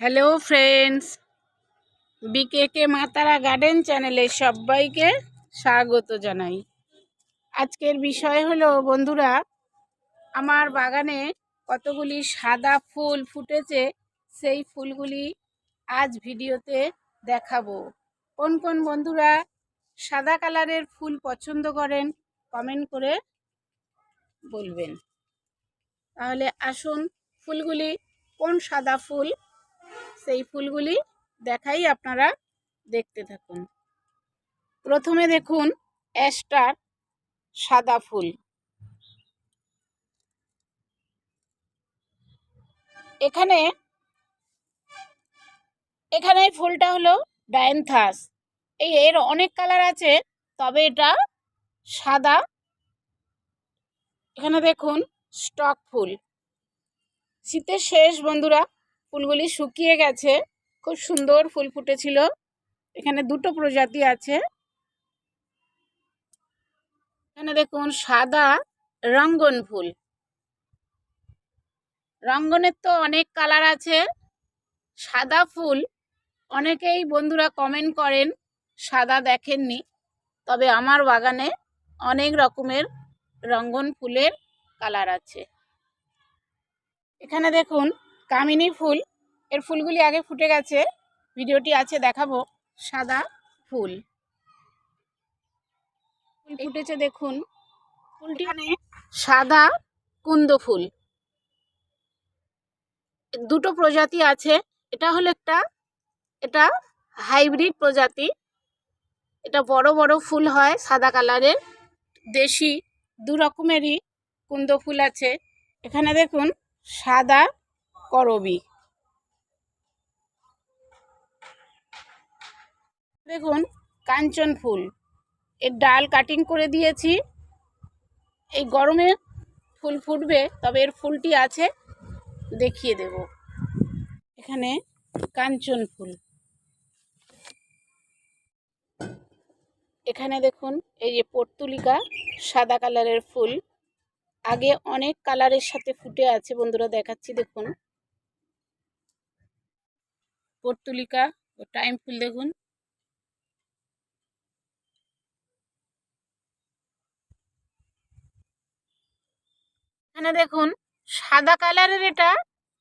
Hello friends বিকেকে মাতারা garden চ্যানেলে সবাইকে স্বাগত জানাই। আজকের বিষয় হলো, বন্ধুরা, আমার বাগানে কতগুলি সাদা ফুল ফুটেছে, সেই ফুলগুলি আজ ভিডিওতে দেখাবো। কোন কোন বন্ধুরা সাদা কালারের ফুল পছন্দ করেন কমেন্ট করে বলবেন। তাহলে আসুন, ফুলগুলি কোন সাদা ফুল সেই ফুলগুলি দেখাই আপনারা দেখতে থাকুন। প্রথমে দেখুন অ্যাস্টার সাদা ফুল। এখানে এখানে ফুলটা হলো ডায়েন্থাস এই এর অনেক কালার আছে, তবে এটা সাদা। এখানে দেখুন স্টক ফুল। শীতের শেষ, বন্ধুরা। ফুলগুলি শুকিয়ে গেছে। খুব সুন্দর ফুল ফুটেছিল। এখানে দুটো প্রজাতি আছে। এখানে দেখুন সাদা রঙ্গন ফুল। রঙ্গনের তো অনেক কালার আছে। সাদা ফুল, অনেকেই বন্ধুরা কমেন্ট করেন, সাদা দেখেননি। তবে আমার বাগানে অনেক রকমের রঙ্গন ফুলের কালার আছে। এখানে দেখুন কামিনী ফুল। এর ফুলগুলি আগে ফুটে গেছে। ভিডিওটি আছে, দেখাবো। সাদা ফুল। ফুটেছে, দেখুন। ফুলটি মানে সাদা কুন্দ ফুল। দুটো প্রজাতি আছে। এটা হলো একটা, এটা হাইব্রিড প্রজাতি। এটা বড় বড় ফুল হয়, সাদা কালারের। দেশি, দু রকমেরই কুন্দ ফুল আছে। এখানে দেখুন, সাদা করবি। দেখুন, কাঞ্চন ফুল। এর ডাল কাটিং করে দিয়েছি। এই গরমে ফুল ফুটবে, তবে এর ফুলটি আছে, দেখিয়ে দেব। এখানে কাঞ্চন ফুল। এখানে দেখুন, এই যে পর্তুলিকা সাদা কালারের ফুল। আগে অনেক কালারের সাথে ফুটে আছে, বন্ধুরা দেখাচ্ছি, দেখুন। পর্তুলিকা ও টাইম ফুল দেখুন। এখানে দেখুন, সাদা কালারের এটা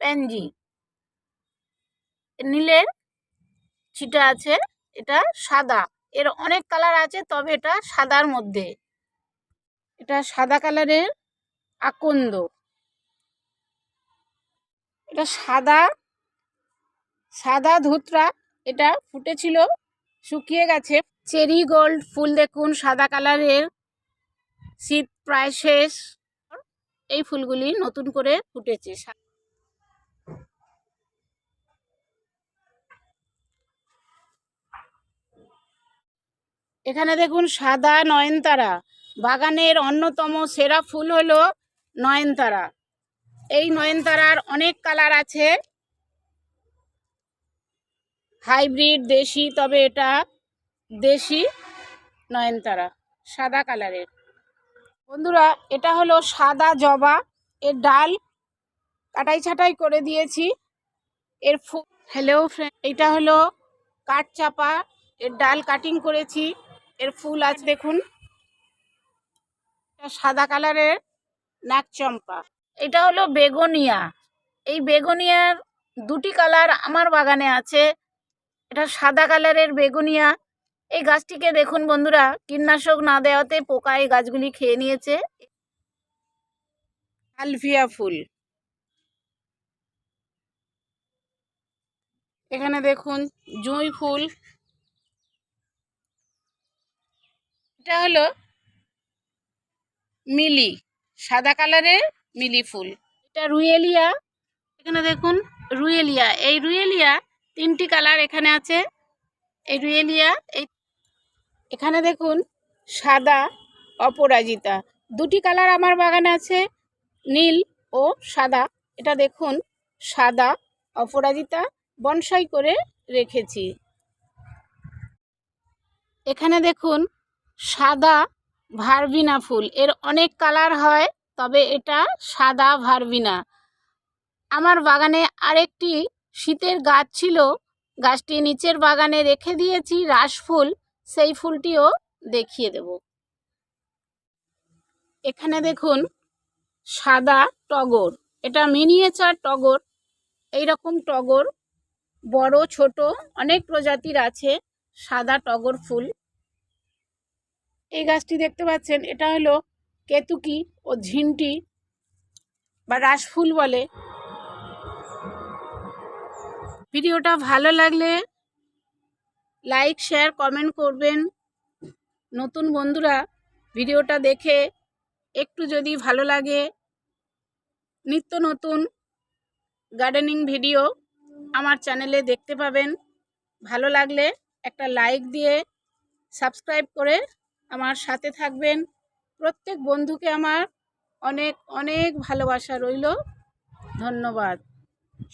প্যানজি। নীলের ছিটা আছে, এটা সাদা। এর অনেক কালার আছে, তবে এটা সাদার মধ্যে। এটা সাদা কালারের আকন্দ। এটা সাদা সাদা ধুতরা, এটা ফুটেছিল শুকিয়ে গেছে। চেরি গোল্ড ফুল দেখুন, সাদা কালারের শীত প্রায় শেষ। এই ফুলগুলি নতুন করে ফুটেছে। এখানে দেখুন, সাদা নয়নতারা। বাগানের অন্যতম সেরা ফুল হলো নয়নতারা। এই নয়নতারার অনেক কালার আছে। হাইব্রিড, দেশি, তবে এটা দেশি নয়নতারা, সাদা কালারের। বন্ধুরা, এটা হলো সাদা জবা। এর ডাল কাটাই ছাটাই করে দিয়েছি। এর ফু হ্যালো ফ্রেন্ড এটা হলো কাঠ চাপা এর ডাল কাটিং করেছি। এর ফুল আছে দেখুন। সাদা কালারের নাকচম্পা এটা হলো বেগোনিয়া। এই বেগোনিয়ার দুটি কালার আমার বাগানে আছে। এটা সাদা কালারের বেগুনিয়া। এই গাছটিকে দেখুন বন্ধুরা, কীটনাশক না দেওয়াতে পোকা এই গাছগুলি খেয়ে নিয়েছে। আলফিয়া ফুল। এখানে দেখুন, জুঁই ফুল। এটা হলো মিলি, সাদা কালারের মিলি ফুল। এটা রুয়েলিয়া। এখানে দেখুন, রুয়েলিয়া। এই রুয়েলিয়া তিনটি কালার এখানে আছে। এই রুয়েলিয়া, এই এখানে দেখুন, সাদা অপরাজিতা। দুটি কালার আমার বাগানে আছে, নীল ও সাদা। এটা দেখুন, সাদা অপরাজিতা, বনসাই করে রেখেছি। এখানে দেখুন, সাদা ভারবিনা ফুল। এর অনেক কালার হয়, তবে এটা সাদা ভারবিনা। আমার বাগানে আরেকটি শীতের গাছ ছিল, গাছটি নিচের বাগানে রেখে দিয়েছি, রাসফুল, সেই ফুলটিও দেখিয়ে দেব। এখানে দেখুন, সাদা টগর, এটা মিনিয়েচার টগর এই রকম টগর, বড়, ছোট, অনেক প্রজাতির আছে, সাদা টগর ফুল। এই গাছটি দেখতে পাচ্ছেন, এটা হলো কেতুকি ও ঝিনটি, বা রাসফুল বলে। ভিডিওটা ভালো লাগলে লাইক, শেয়ার, কমেন্ট করবেন। নতুন বন্ধুরা ভিডিওটা দেখে একটু যদি ভালো লাগে, নিত্য নতুন গার্ডেনিং ভিডিও আমার চ্যানেলে দেখতে পাবেন। ভালো লাগলে একটা লাইক দিয়ে সাবস্ক্রাইব করে আমার সাথে থাকবেন। প্রত্যেক বন্ধুকে আমার অনেক অনেক ভালোবাসা রইল। ধন্যবাদ।